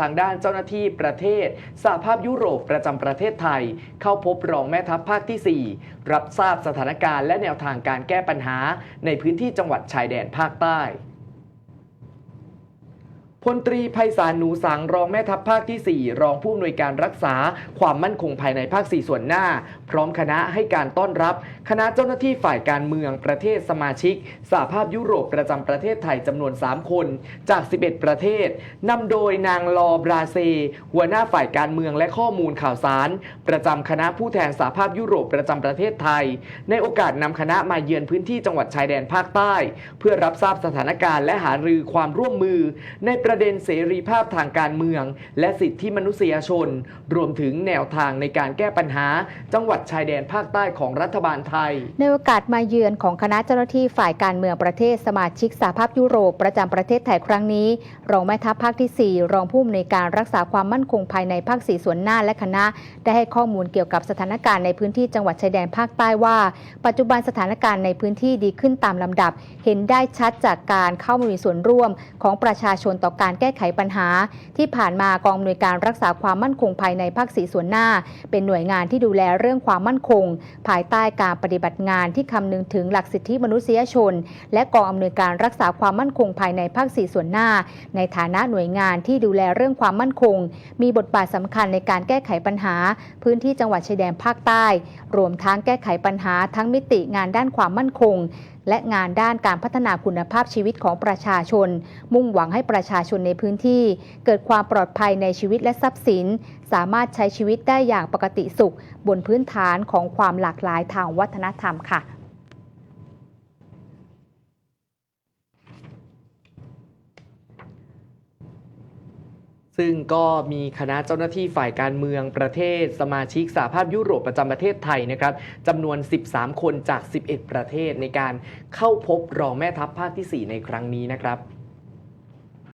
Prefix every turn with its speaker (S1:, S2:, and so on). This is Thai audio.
S1: ทางด้านเจ้าหน้าที่ประเทศสหภาพยุโรปประจำประเทศไทย เข้าพบรองแม่ทัพภาคที่ 4 รับทราบสถานการณ์และแนวทางการแก้ปัญหาในพื้นที่จังหวัดชายแดนภาคใต้ พลตรีไพศาลหนูสังรองแม่ทัพภาคที่ 4 รองผู้อำนวยการรักษาความมั่นคงภายในภาค 4 ส่วนหน้า พร้อมคณะให้การต้อนรับ คณะเจ้าหน้าที่ฝ่ายการเมืองประเทศสมาชิกสหภาพยุโรปประจำประเทศไทยจำนวน 3 คน จาก 11 ประเทศนำโดยนางลอบราเซ หัวหน้าฝ่ายการเมืองและข้อมูลข่าวสาร ประจำคณะผู้แทนสหภาพยุโรปประจำประเทศไทย ในโอกาสนำคณะมาเยือนพื้นที่จังหวัดชายแดนภาคใต้ เพื่อรับทราบสถานการณ์และหารือความร่วมมือในประเด็นเสรีภาพทางการเมือง และสิทธิมนุษยชน รวมถึงแนวทางในการแก้ปัญหา จังหวัดชายแดนภาคใต้ของรัฐบาลไทย
S2: ในโอกาสมาเยือนของคณะเจ้าหน้าที่ฝ่ายการเมืองประเทศสมาชิกสหภาพยุโรปประจำประเทศไทยครั้งนี้ รองแม่ทัพภาคที่ 4 รองผู้อำนวยการรักษาความมั่นคงภายในภาคสี่ส่วนหน้าและคณะ ได้ให้ข้อมูลเกี่ยวกับสถานการณ์ในพื้นที่จังหวัดชายแดนภาคใต้ว่า ปัจจุบันสถานการณ์ในพื้นที่ดีขึ้นตามลำดับ เห็นได้ชัดจากการเข้ามามีส่วนร่วมของประชาชนต่อการการแก้ไขปัญหา ที่ผ่านมากองอำนวยการรักษาความมั่นคงภายในภาคสีส่วนหน้า เป็นหน่วยงานที่ดูแลเรื่องความมั่นคง ภายใต้การปฏิบัติงานที่คำนึงถึงหลักสิทธิมนุษยชน และกองอำนวยการรักษาความมั่นคงภายในภาคสีส่วนหน้า ในฐานะหน่วยงานที่ดูแลเรื่องความมั่นคง มีบทบาทสำคัญในการแก้ไขปัญหา พื้นที่จังหวัดชายแดนภาคใต้ รวมทั้งแก้ไขปัญหาทั้งมิติงานด้านความมั่นคง และงานด้านการพัฒนาคุณภาพชีวิตของประชาชน มุ่งหวังให้ประชาชนในพื้นที่ เกิดความปลอดภัยในชีวิตและทรัพย์สิน สามารถใช้ชีวิตได้อย่างปกติสุข บนพื้นฐานของความหลากหลายทางวัฒนธรรมค่ะ
S1: ซึ่งก็มีคณะเจ้าหน้าที่ฝ่ายการเมืองประเทศ สมาชิกสหภาพยุโรปประจำประเทศไทยนะครับจำนวน 13 คนจาก 11 ประเทศในการเข้าพบรองแม่ทัพภาคที่ 4 ในครั้งนี้นะครับ